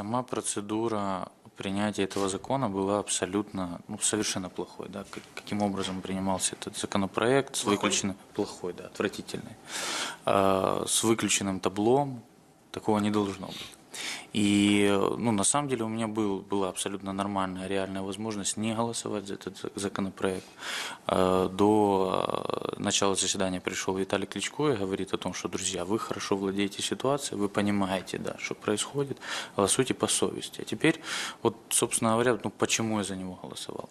Сама процедура принятия этого закона была абсолютно, ну, совершенно плохой. Да? Как- Каким образом принимался этот законопроект с выключенным... Плохой, да, отвратительный. А, С выключенным таблом такого не должно быть. И, ну, на самом деле у меня был, была абсолютно нормальная, реальная возможность не голосовать за этот за- законопроект. Э, До э, начала заседания пришел Виталий Кличко и говорит о том, что, друзья, вы хорошо владеете ситуацией, вы понимаете, да, что происходит, голосуйте по совести. А теперь, вот, собственно говоря, ну, почему я за него голосовал.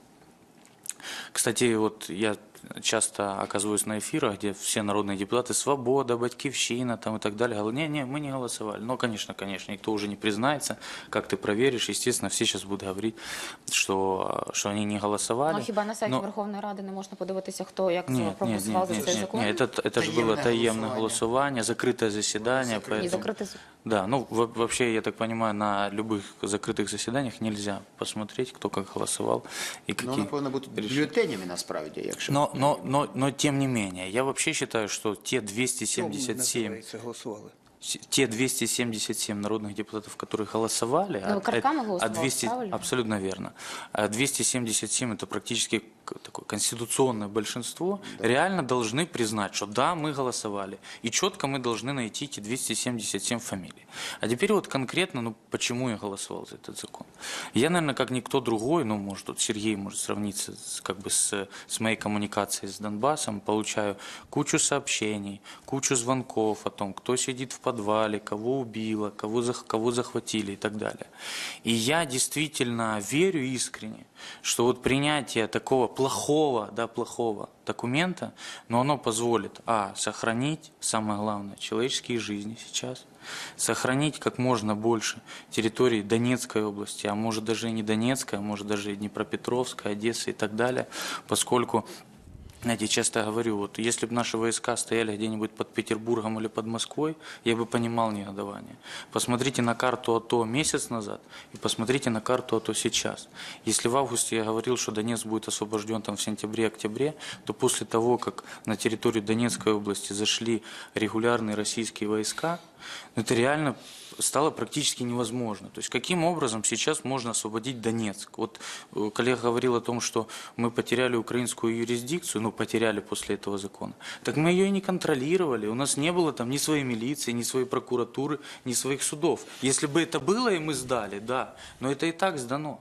Кстати, вот я часто оказываюсь на эфирах, где все народные депутаты «Свобода», «Батькивщина» там и так далее. Говорят, не-не, мы не голосовали. Ну, конечно, конечно, никто уже не признается. Как ты проверишь? Естественно, все сейчас будут говорить, что, что они не голосовали. Ну хіба на сайті Но- Верховної Ради не можна подивитися, хто як Нет, нет, проголосував нет, за цей нет, закон? нет, это, это же было Таємне таемное голосування. голосование, закрытое заседание. Закрытое. Ні, поэтому- закрити Да, ну во- вообще, я так понимаю, на любых закрытых заседаниях нельзя посмотреть, кто как голосовал и какие... Ну, воно повинно бути бюлетенями насправді, якщо Но, но, но, но тем не менее, я вообще считаю, что те Чому 277, називається, голосували? с- те 277 народных депутатов, которые голосовали, Ну, а- а голосовали, 200 правильно? абсолютно верно, а 277 это практически такое конституционное большинство, реально должны признать, что да, мы голосовали, и четко мы должны найти эти 277 фамилий. А теперь вот конкретно, ну почему я голосовал за этот закон? Я, наверное, как никто другой, ну, может, вот Сергей может сравниться с, как бы с, с моей коммуникацией с Донбассом, получаю кучу сообщений, кучу звонков о том, кто сидит в подвале, кого убило, кого, зах- кого захватили и так далее. И я действительно верю искренне, что вот принятие такого плохого, да, плохого документа, но оно позволит, а, сохранить, самое главное, человеческие жизни сейчас, сохранить как можно больше территорий Донецкой области, а может даже и не Донецкой, а может даже и Днепропетровской, Одессы и так далее, поскольку знаете, часто говорю, вот если бы наши войска стояли где-нибудь под Петербургом или под Москвой, я бы понимал негодование. Посмотрите на карту АТО месяц назад и посмотрите на карту АТО сейчас. Если в августе я говорил, что Донецк будет освобожден там в сентябре-октябре, то после того, как на территорию Донецкой области зашли регулярные российские войска, ну, это реально стало практически невозможно. То есть каким образом сейчас можно освободить Донецк? Вот э, коллега говорил о том, что мы потеряли украинскую юрисдикцию, ну потеряли после этого закона. Так мы ее и не контролировали. У нас не было там ни своей милиции, ни своей прокуратуры, ни своих судов. Если бы это было и мы сдали, да, но это и так сдано.